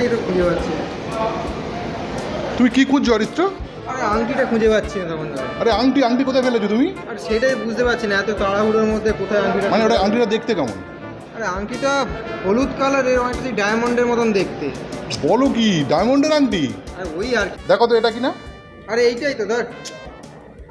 সেটাই তো খুঁজে পাচ্ছি। না। তুমি কি খুঁজছো অরিত্র? আরে আংটিটা খুঁজে পাচ্ছি না তখন। আরে আংটি আংটি কোথায় ফেলেছো তুমি? আর সেটাই বুঝতে পারছি না এত তাড়াহুড়োর মধ্যে কোথায় আংটিটা মানে ওটা আংটিটা দেখতে কেমন? আরে আংটিটা হলুদ কালারের অনেকটা ডায়মন্ডের মতন দেখতে। বলো কি ডায়মন্ডের আংটি? আর ওই আর কি। দেখো তো এটা কি না আরে এইটাই তো ধর।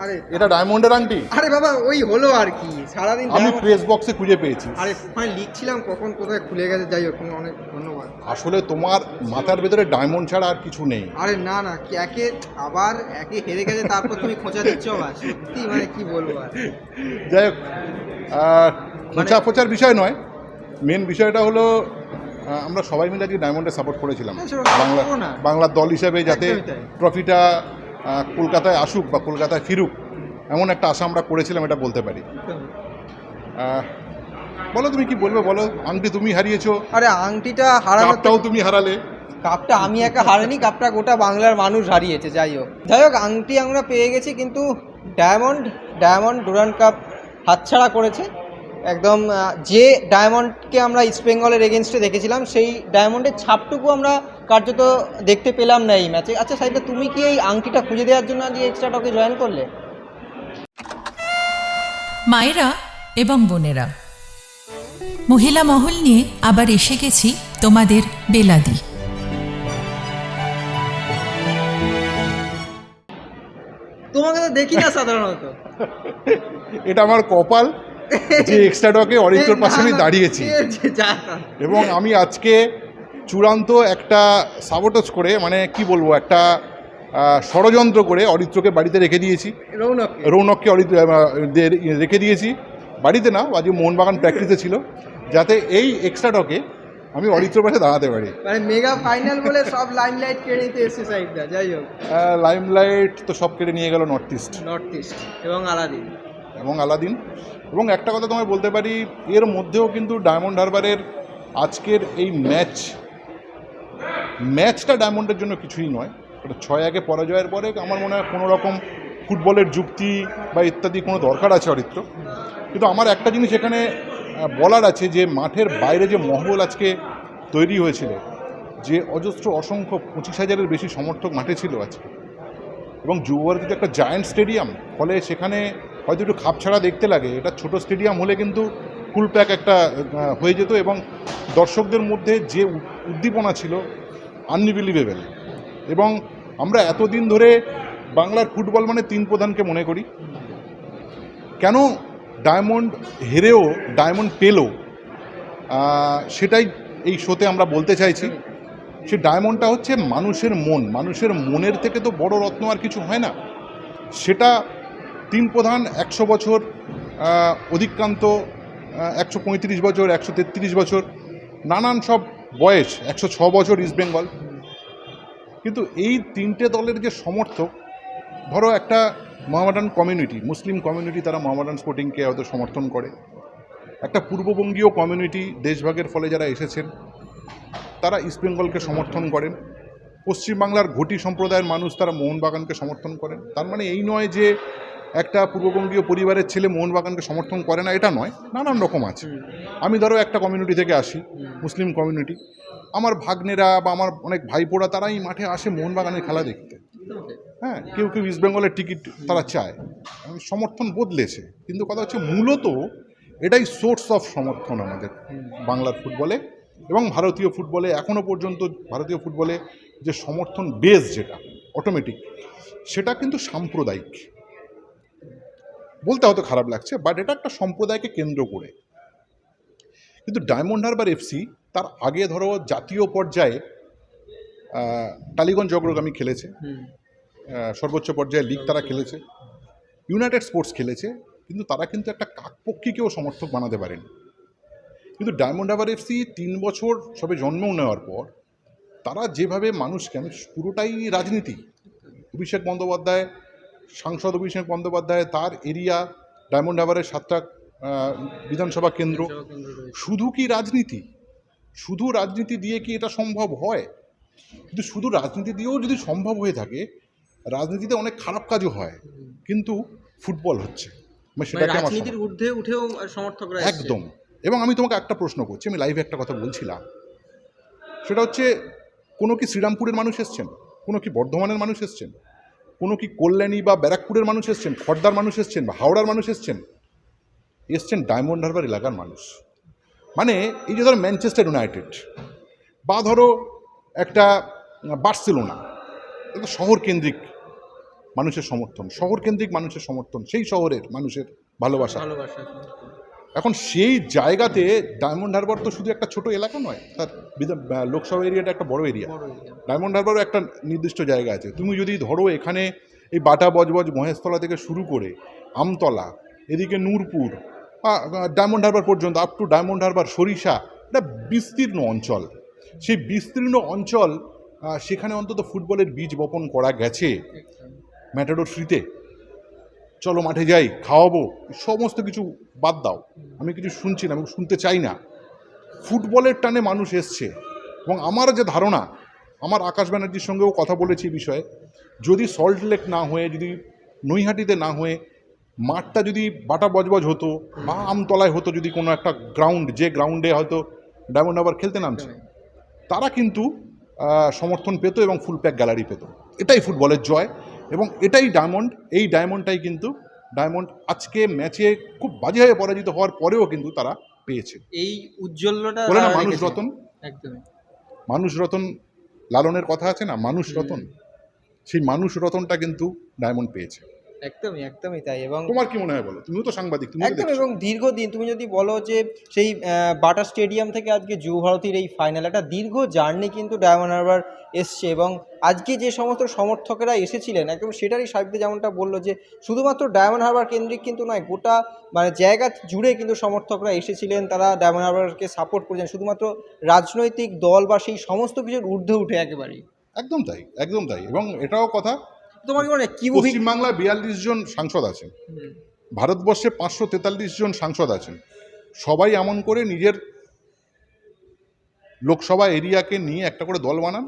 আরে এটা ডায়মন্ডের আংটি। আরে বাবা ওই হলো আর কি সারাদিন আমি প্রেস বক্সে খুঁজে পেয়েছি। আরে ওখানে লিখছিলাম কখন কোথায় খুলে গেছে যাই হোক অনেক ধন্যবাদ। আসলে তোমার মাথার ভেতরে ডায়মন্ড ছাড়া আর কিছু নেই। আরে না না একে আবার একে হেরে গেছে তারপর তুমি খোঁচা দিচ্ছ আবার। সত্যি মানে কি বলব আর। যাই হোক খোঁচা ফোচার বিষয় নয়। মেন বিষয়টা হলো আমরা সবাই মিলে আজকে ডায়মন্ডে সাপোর্ট করেছিলাম। হ্যাঁ, বাংলা বাংলার দল হিসেবে যাতে ট্রফিটা কলকাতায় আসুক বা কলকাতায় ফিরুক এমন একটা আশা আমরা করেছিলাম এটা বলতে পারি। বলো তুমি কি বলবে বলো আংটি তুমি হারিয়েছো। আরে আংটিটা হারানো কাপটাও তুমি হারালে। কাপটা আমি একা হারানি কাপটা গোটা বাংলার মানুষ হারিয়েছে যাই হোক। যাই হোক আংটি আমরা পেয়ে গেছি কিন্তু ডায়মন্ড ডায়মন্ড ডুরান্ড কাপ হাতছাড়া করেছে। একদম যে ডায়মন্ডকে আমরা ইস্ট বেঙ্গলের এগেনস্টে দেখেছিলাম সেই ডায়মন্ডের ছাপটুকু আমরা কার্যত দেখতে পেলাম না এই ম্যাচে আচ্ছা সাইদা তুমি কি এই আংটিটা খুঁজে দেওয়ার জন্য আজ এক্সট্রা টকে জয়েন করলে? মায়েরা এবং বোনেরা মহিলা মহল নিয়ে আবার এসে গেছি তোমাদের বেলাদি। তোমাকে তো দেখি না সাধারণত। এটা আমার কপাল যে এক্সট্রা ডকে অরিত্রর পাশে আমি দাঁড়িয়েছি। যা এবং আমি আজকে চূড়ান্ত একটা সাবোটজ করে মানে কি বলব একটা ষড়যন্ত্র করে অরিত্রকে বাড়িতে রেখে দিয়েছি। রৌনক রৌনককে অরিত্র রেখে দিয়েছি। বাড়িতে না আজকে মোহনবাগান প্র্যাকটিসে ছিল যাতে এই এক্সট্রা ডকে আমি অরিত্রর পাশে দাঁড়াতে পারি। মানে মেগা ফাইনাল বলে সব লাইমলাইট কেড়ে নিতে এসছে সাইডটা যাই হোক। লাইমলাইট তো সব কেটে নিয়ে গেল নর্থ ইস্ট নর্থ ইস্ট এবং আলাদিন এবং আলাদিন এবং একটা কথা তোমায় বলতে পারি এর মধ্যেও কিন্তু ডায়মন্ড হারবারের আজকের এই ম্যাচ ম্যাচটা ডায়মন্ডের জন্য কিছুই নয়। ওটা ছয় আগে পরাজয়ের পরে আমার মনে হয় কোনো রকম ফুটবলের যুক্তি বা ইত্যাদি কোনো দরকার আছে অরিত্র। কিন্তু আমার একটা জিনিস এখানে বলার আছে যে মাঠের বাইরে যে মহল আজকে তৈরি হয়েছিল, যে অজস্র অসংখ্য পঁচিশ হাজারের বেশি সমর্থক মাঠে ছিল আজকে। এবং যুবভারতীতে একটা জায়ান্ট স্টেডিয়াম ফলে সেখানে হয়তো একটু খাপছাড়া দেখতে লাগে। এটা ছোট স্টেডিয়াম হলে কিন্তু ফুল প্যাক একটা হয়ে যেত এবং দর্শকদের মধ্যে যে উদ্দীপনা ছিল আনবিলিভেবল। এবং আমরা এতদিন ধরে বাংলার ফুটবল মানে তিন প্রধানকে মনে করি। কেন ডায়মন্ড হেরেও ডায়মন্ড পেল সেটাই এই শোতে আমরা বলতে চাইছি। সে ডায়মন্ডটা হচ্ছে মানুষের মন। মানুষের মনের থেকে তো বড় রত্ন আর কিছু হয় না। সেটা তিন প্রধান একশো বছর আহ, অধিক্রান্ত একশো পঁয়ত্রিশ বছর একশো তেত্রিশ বছর নানান সব বয়স, একশো ছ বছর ইস্ট বেঙ্গল কিন্তু এই তিনটে দলের যে সমর্থক, ধরো একটা মোহামেডান কমিউনিটি মুসলিম কমিউনিটি তারা মোহামেডান স্পোর্টিংকে হয়তো সমর্থন করে। একটা পূর্ববঙ্গীয় কমিউনিটি দেশভাগের ফলে যারা এসেছেন, তারা ইস্টবেঙ্গলকে সমর্থন করেন। পশ্চিমবাংলার ঘটি সম্প্রদায়ের মানুষ তারা মোহনবাগানকে সমর্থন করেন। তার মানে এই নয় যে একটা পূর্ববঙ্গীয় পরিবারের ছেলে মোহনবাগানকে সমর্থন করে না এটা নয় নানান রকম আছে। আমি ধরো একটা কমিউনিটি থেকে আসি মুসলিম কমিউনিটি আমার ভাগ্নেরা বা আমার অনেক ভাইপোরা তারা এই মাঠে আসে মোহনবাগানের খেলা দেখতে। হ্যাঁ কেউ কেউ ইস্টবেঙ্গলের টিকিট তারা চায়। সমর্থন বদলেছে কিন্তু কথা হচ্ছে মূলত এটাই সোর্স অফ সমর্থন আমাদের বাংলার ফুটবলে এবং ভারতীয় ফুটবলে এখনও পর্যন্ত ভারতীয় ফুটবলে যে সমর্থন বেস যেটা অটোমেটিক সেটা কিন্তু সাম্প্রদায়িক। বলতে হয়তো খারাপ লাগছে বাট এটা একটা সম্প্রদায়কে কেন্দ্র করে। কিন্তু ডায়মন্ড হারবার এফসি তার আগে ধরো জাতীয় পর্যায়ে টালিগঞ্জ অগ্রগামী খেলেছে। সর্বোচ্চ পর্যায়ে লিগ তারা খেলেছে। ইউনাইটেড স্পোর্টস খেলেছে কিন্তু তারা কিন্তু একটা কাকপক্ষীকেও সমর্থক বানাতে পারেনি। কিন্তু ডায়মন্ড হারবার এফসি তিন বছর সবে জন্ম নেওয়ার পর তারা যেভাবে মানুষকে আমি পুরোটাই রাজনীতি অভিষেক বন্দ্যোপাধ্যায় সাংসদ অভিষেক বন্দ্যোপাধ্যায় তার এরিয়া ডায়মন্ড হারবারের সাতটা বিধানসভা কেন্দ্র। শুধু কি রাজনীতি? শুধু রাজনীতি দিয়ে কি এটা সম্ভব হয়? কিন্তু শুধু রাজনীতি দিয়েও যদি সম্ভব হয়ে থাকে রাজনীতিতে অনেক খারাপ কাজও হয়। কিন্তু ফুটবল হচ্ছে। মানে সেটাকে রাজনীতির ঊর্ধ্বে উঠেও সমর্থকরা একদম। এবং আমি তোমাকে একটা প্রশ্ন করছি আমি লাইভে একটা কথা বলছিলাম। সেটা হচ্ছে কোনো কি শ্রীরামপুরের মানুষ এসছেন? কোনো কি বর্ধমানের মানুষ এসছেন? কোনো কি কল্যাণী বা ব্যারাকপুরের মানুষ এসছেন খড়দার মানুষ এসছেন বা হাওড়ার মানুষ এসছেন? এসছেন ডায়মন্ড হারবার এলাকার মানুষ। মানে এই যে ধরো ম্যানচেস্টার ইউনাইটেড বা ধরো একটা বার্সেলোনা, এটা শহর কেন্দ্রিক মানুষের সমর্থন শহর কেন্দ্রিক মানুষের সমর্থন, সেই শহরের মানুষের ভালোবাসা। ভালোবাসা এখন সেই জায়গাতে ডায়মন্ড হারবার তো শুধু একটা ছোট এলাকা নয় তার লোকসভা এরিয়াটা একটা বড় এরিয়া ডায়মন্ড হারবারও একটা নির্দিষ্ট জায়গা আছে। তুমি যদি ধরো এখানে এই বাটা বজবজ মহেশতলা থেকে শুরু করে আমতলা এদিকে নূরপুর বা ডায়মন্ড হারবার পর্যন্ত up to Diamond Harbour Sarisha এটা বিস্তীর্ণ অঞ্চল। সেই বিস্তীর্ণ অঞ্চল সেখানে অন্তত ফুটবলের বীজ বপন করা গেছে ম্যাটাডোর ফ্রিতে চলো মাঠে যাই, খাওয়াবো, সমস্ত কিছু বাদ দাও। আমি কিছু শুনছি না আমি শুনতে চাই না। ফুটবলের টানে মানুষ এসছে এবং আমার যে ধারণা, আমার আকাশ ব্যানার্জির সঙ্গেও কথা বলেছি বিষয়ে, যদি সল্ট লেক না হয়ে, যদি নৈহাটিতে না হয়ে, মাঠটা যদি বাটা বজবজ হতো বা আমতলায় হতো, যদি কোনো একটা গ্রাউন্ড, যে গ্রাউন্ডে হয়তো ডায়মন্ড আবার খেলতে নামছে, তারা কিন্তু সমর্থন পেত এবং ফুল প্যাক গ্যালারি পেত। এটাই ফুটবলের জয়। এবং এটাই ডায়মন্ড এই ডায়মন্ডটাই কিন্তু ডায়মন্ড আজকে ম্যাচে খুব বাজে হয়ে পরাজিত হওয়ার পরেও কিন্তু তারা পেয়েছে। এই উজ্জ্বলটা বলে না মানুষ রতন? একদমই। মানুষ রতন লালনের কথা আছে না? মানুষ রতন। সেই মানুষ রতনটা কিন্তু ডায়মন্ড পেয়েছে। একদমই একদমই তাই এবং তোমার কি মনে হয় বলো? তুমিও তো সাংবাদিক তুমি একদম এবং দীর্ঘদিন তুমি যদি বলো যে সেই বাটা স্টেডিয়াম থেকে আজকে যুব ভারতীর এই ফাইনাল একটা দীর্ঘ জার্নি কিন্তু ডায়মন্ড হারবার এসছে এবং আজকে যে সমস্ত সমর্থকেরা এসেছিলেন একদম সেটারই সাহিত্যে যেমনটা বলল যে শুধুমাত্র ডায়মন্ড হারবার কেন্দ্রিক কিন্তু নয় গোটা মানে জায়গা জুড়ে কিন্তু সমর্থকরা এসেছিলেন তারা ডায়মন্ড হারবারকে সাপোর্ট করেছেন শুধুমাত্র রাজনৈতিক দল বা সেই সমস্ত কিছুর ঊর্ধ্বে উঠে একেবারেই। একদম তাই একদম তাই এবং এটাও কথা তোমার কি মনে কি পশ্চিমবাংলায় বিয়াল্লিশ জন সাংসদ আছেন। ভারতবর্ষে পাঁচশো তেতাল্লিশ জন সাংসদ আছেন। সবাই এমন করে নিজের লোকসভা এরিয়াকে নিয়ে একটা করে দল বানান।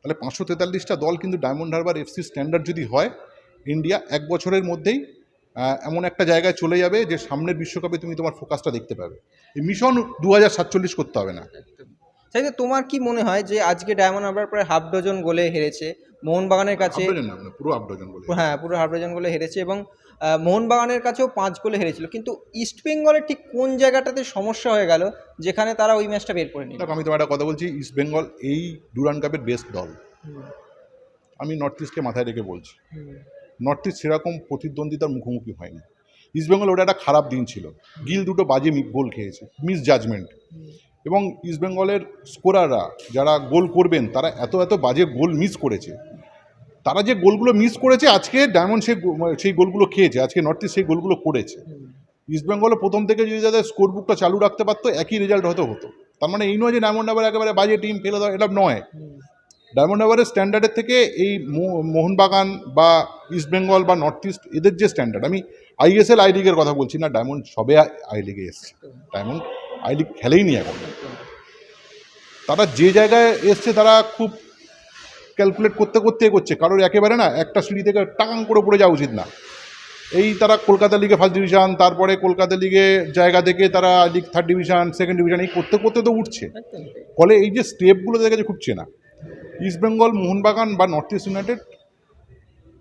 তাহলে পাঁচশো তেতাল্লিশটা দল কিন্তু ডায়মন্ড হারবার এফসি স্ট্যান্ডার্ড যদি হয় ইন্ডিয়া এক বছরের মধ্যেই এমন একটা জায়গায় চলে যাবে যে সামনের বিশ্বকাপে তুমি তোমার ফোকাসটা দেখতে পাবে। এই মিশন দু হাজার সাতচল্লিশ করতে হবে না। তাই তোমার কি মনে হয় যে আজকে ডায়মন্ড হারবার প্রায় হাফ ডজন গোলে হেরেছে? মোহনবাগানের কাছে পুরো হ্যাঁ পুরো হাফ ডজন গোলে হেরেছে এবং মোহনবাগানের কাছেও পাঁচ গোলে হেরেছিল। কিন্তু ইস্ট বেঙ্গলের ঠিক কোন জায়গাটাতে সমস্যা হয়ে গেল যেখানে তারা ওই ম্যাচটা বের করে নিল? আমি তোমার একটা কথা বলছি ইস্ট বেঙ্গল এই ডুরান কাপের বেস্ট দল। আমি নর্থ ইস্টকে মাথায় রেখে বলছি। নর্থ ইস্ট সেরকম প্রতিদ্বন্দ্বিতার মুখোমুখি হয়নি। ইস্টবেঙ্গল ওটা একটা খারাপ দিন ছিল। গিল দুটো বাজে গোল খেয়েছে মিস জাজমেন্ট এবং ইস্টবেঙ্গলের স্কোরাররা যারা গোল করবেন তারা এত এত বাজে গোল মিস করেছে। তারা যে গোলগুলো মিস করেছে আজকে ডায়মন্ড সেই সেই গোলগুলো খেয়েছে আজকে নর্থ ইস্ট সেই গোলগুলো করেছে। ইস্টবেঙ্গলে প্রথম থেকে যদি তাদের স্কোর বুকটা চালু রাখতে পারতো একই রেজাল্ট হয়তো হতো। তার মানে এই নয় যে ডায়মন্ড আবার একেবারে বাজে টিম ফেলে দেওয়া এটা নয়। ডায়মন্ড হারবারের স্ট্যান্ডার্ডের থেকে এই মোহনবাগান বা ইস্ট বেঙ্গল বা নর্থ ইস্ট এদের যে স্ট্যান্ডার্ড আমি আইএসএল আই লিগের কথা বলছি না ডায়মন্ড সবে আই লিগে এসছে। ডায়মন্ড আই লিগ খেলেই নি এখন তারা যে জায়গায় এসছে তারা খুব ক্যালকুলেট করতে করতে এগোচ্ছে কারোর একেবারে না একটা সিঁড়ি থেকে টাকাং করে পড়ে যাওয়া উচিত না। এই তারা কলকাতা লিগে ফার্স্ট ডিভিশন তারপরে কলকাতা লিগে জায়গা থেকে তারা league third division second division এই করতে করতে তো উঠছে। ফলে এই যে স্টেপগুলো তাদের কাছে খুব চেনা ইস্ট বেঙ্গল মোহনবাগান বা নর্থ ইস্ট ইউনাইটেড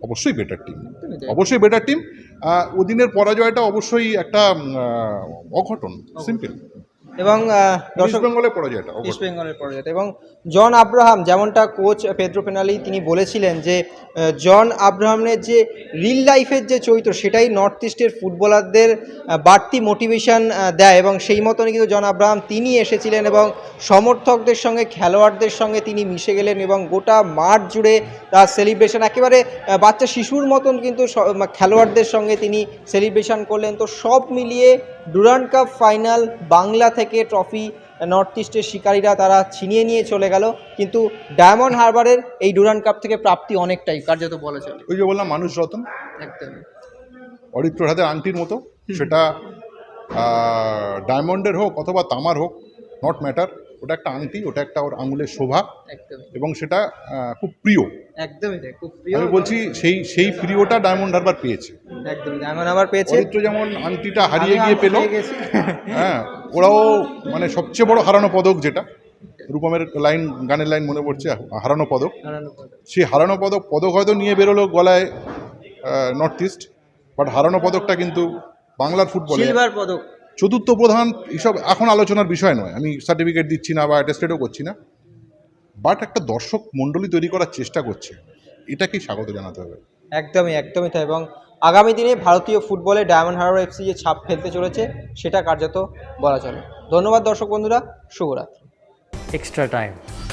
অবশ্যই বেটার টিম অবশ্যই বেটার টিম ওদিনের পরাজয়টা অবশ্যই একটা অঘটন। সিম্পল এবং দর্শক বেঙ্গলের পরাজয়টা ইস্ট বেঙ্গলের পরাজয় এবং জন আব্রাহাম যেমনটা কোচ পেদ্রো পেনালি তিনি বলেছিলেন যে জন আব্রাহামের যে রিল লাইফের যে চরিত্র সেটাই নর্থ ইস্টের ফুটবলারদের বাড়তি মোটিভেশন দেয়। এবং সেই মতনই কিন্তু জন আব্রাহাম তিনি এসেছিলেন এবং সমর্থকদের সঙ্গে খেলোয়াড়দের সঙ্গে তিনি মিশে গেলেন এবং গোটা মাঠ জুড়ে তার সেলিব্রেশন একেবারে বাচ্চা শিশুর মতন কিন্তু খেলোয়াড়দের সঙ্গে তিনি সেলিব্রেশন করলেন। তো সব মিলিয়ে ডুরান্ড কাপ ফাইনাল বাংলা থেকে ট্রফি নর্থ ইস্টের শিকারীরা তারা ছিনিয়ে নিয়ে চলে গেল। কিন্তু ডায়মন্ড হারবারের এই ডুরান্ড কাপ থেকে প্রাপ্তি অনেকটাই কার্যত বলা চলে। ওই যে বললাম মানুষ রতন। একদমই। অরিত্র হাতের আংটির মতো। সেটা ডায়মন্ডের হোক অথবা তামার হোক নট ম্যাটার ওটা একটা আংটি ওটা একটা ওর আঙুলের শোভা এবং সেটা খুব প্রিয়। একদমই খুব প্রিয় আমি বলছি সেই সেই প্রিয়টা ডায়মন্ড হারবার পেয়েছে। একদমই ডায়মন্ড হারবার পেয়েছে। অরিত্র যেমন আংটিটা হারিয়ে গিয়ে পেল হ্যাঁ ওরাও মানে সবচেয়ে বড় হারানো পদক যেটা রূপমের লাইন গানের লাইন মনে পড়ছে হারানো পদক। সেই হারানো পদক পদক হয়তো নিয়ে বেরোলো গলায় নর্থ ইস্ট বাট হারানো পদকটা কিন্তু বাংলার ফুটবলে সিলভার পদক। চতুর্থ প্রধান এসব এখন আলোচনার বিষয় নয়। আমি সার্টিফিকেট দিচ্ছি না বা অ্যাটেস্টেডও করছি না। বাট একটা দর্শক মণ্ডলী তৈরি করার চেষ্টা করছে। এটাকেই স্বাগত জানাতে হবে। একদমই একদমই তাই এবং আগামী দিনে ভারতীয় ফুটবলে ডায়মন্ড হারবার এফসি যে ছাপ ফেলতে চলেছে সেটা কার্যত বলা চলে। ধন্যবাদ দর্শক বন্ধুরা শুভরাত্রি। Extra time.